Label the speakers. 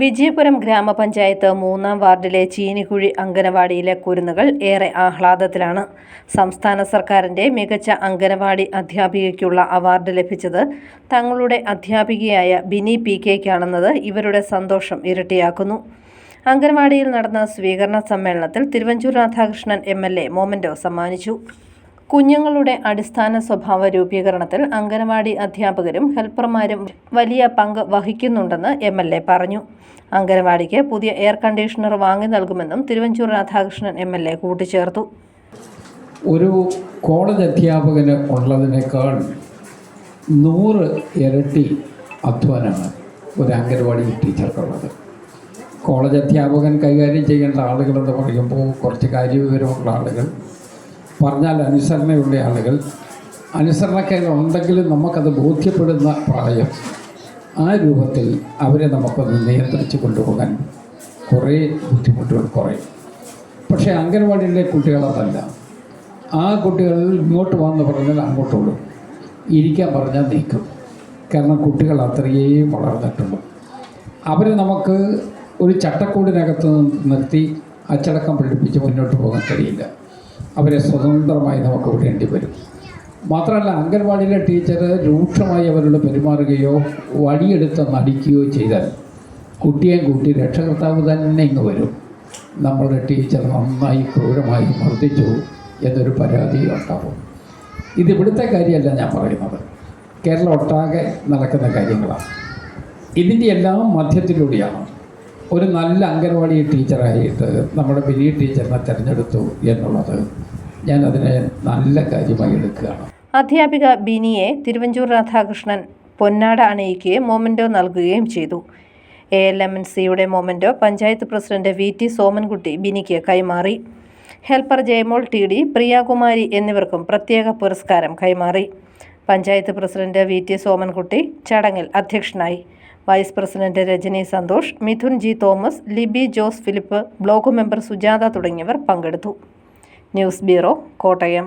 Speaker 1: വിജയപുരം ഗ്രാമപഞ്ചായത്ത് മൂന്നാം വാർഡിലെ ചീനിക്കുഴി അങ്കനവാടിയിലെ കുരുന്നുകൾ ഏറെ ആഹ്ലാദത്തിലാണ്. സംസ്ഥാന സർക്കാരിന്റെ മികച്ച അങ്കനവാടി അധ്യാപികയ്ക്കുള്ള അവാർഡ് ലഭിച്ചത് തങ്ങളുടെ അധ്യാപികയായ ബിനി പി കെയ്ക്കാണെന്നത് ഇവരുടെ സന്തോഷം ഇരട്ടിയാക്കുന്നു. അങ്കനവാടിയിൽ നടന്ന സ്വീകരണ സമ്മേളനത്തിൽ Thiruvanchoor Radhakrishnan M L A memento സമ്മാനിച്ചു. കുഞ്ഞുങ്ങളുടെ അടിസ്ഥാന സ്വഭാവ രൂപീകരണത്തിൽ അംഗനവാടി അധ്യാപകരും ഹെൽപ്പർമാരും വലിയ പങ്ക് വഹിക്കുന്നുണ്ടെന്ന് എം എൽ എ പറഞ്ഞു. അംഗനവാടിക്ക് പുതിയ എയർ കണ്ടീഷണർ വാങ്ങി നൽകുമെന്നും Thiruvanchoor Radhakrishnan M L A കൂട്ടിച്ചേർത്തു.
Speaker 2: ഒരു കോളേജ് അധ്യാപകന് ഉള്ളതിനേക്കാൾ നൂറ് ഇരട്ടി അധ്വാനമാണ് ഒരു അംഗനവാടി ടീച്ചർക്കുള്ളത്. കോളേജ് അധ്യാപകൻ കൈകാര്യം ചെയ്യേണ്ട ആളുകളെന്ന് പറയുമ്പോൾ കുറച്ച് കാര്യവിവരമുള്ള ആളുകൾ പറഞ്ഞാൽ അനുസരണയുള്ള ആളുകൾ. അനുസരണക്കേട് ഉണ്ടെങ്കിലും നമുക്കത് ബോധ്യപ്പെടുന്ന പ്രായം. ആ രൂപത്തിൽ അവരെ നമുക്കൊന്ന് നിയന്ത്രിച്ച് കൊണ്ടുപോകാൻ കുറേ ബുദ്ധിമുട്ടുകൾ കുറയും. പക്ഷേ അംഗൻവാടിയിലെ കുട്ടികളതല്ല ആ കുട്ടികൾ ഇങ്ങോട്ട് വന്ന് പറഞ്ഞാൽ അങ്ങോട്ടുള്ളൂ ഇരിക്കാൻ പറഞ്ഞാൽ നീക്കും. കാരണം കുട്ടികൾ അത്രയും വളർന്നിട്ടുണ്ട് അവരെ നമുക്ക് ഒരു ചട്ടക്കൂടിനകത്ത് നിർത്തി അച്ചടക്കം പഠിപ്പിച്ച് മുന്നോട്ട് പോകാൻ കഴിയില്ല. അവരെ സ്വതന്ത്രമായി നമുക്ക് വിടേണ്ടി വരും. മാത്രമല്ല അംഗൻവാടിയിലെ ടീച്ചർ രൂക്ഷമായി അവരോട് പെരുമാറുകയോ വടിയെടുത്ത് നടിക്കുകയോ ചെയ്താൽ കുട്ടിയെ കൂട്ടി രക്ഷകർത്താവ് തന്നെ ഇങ്ങ് വരും. നമ്മളുടെ ടീച്ചർ നന്നായി ക്രൂരമായി മർദ്ദിച്ചു എന്നൊരു പരാതി ഉണ്ടാവും. ഇത് ഇവിടുത്തെ കാര്യമല്ല ഞാൻ പറയുന്നത്. കേരളം ഒട്ടാകെ നടക്കുന്ന കാര്യങ്ങളാണ്. ഇതിന്റെ എല്ലാം മധ്യത്തിലൂടെയാണ്. ഒരു നല്ല അംഗൻവാടി ടീച്ചറായിട്ട് നമ്മുടെ ബിനി ടീച്ചറിനെ തിരഞ്ഞെടുത്തു എന്നുള്ളത് ഞാൻ അതിനെ നല്ല കാര്യമായി എടുക്കുകയാണ്.
Speaker 1: അധ്യാപിക ബിനിയെ തിരുവഞ്ചൂർ രാധാകൃഷ്ണൻ പൊന്നാട അണിയിക്കുകയും മൊമെന്റോ നൽകുകയും ചെയ്തു. എ എൽ എം എൻ സിയുടെ memento panchayat president V T Somankutty ബിനിക്ക് കൈമാറി. Helper Jayamol T D Priyakumari എന്നിവർക്കും പ്രത്യേക പുരസ്കാരം കൈമാറി. Panchayat president V T Somankutty ചടങ്ങിൽ അധ്യക്ഷനായി. Vice president Rajani Santhosh Mithun G Thomas Libi Jose Philip block member Sujatha തുടങ്ങിയവർ പങ്കെടുത്തു. News bureau Kottayam.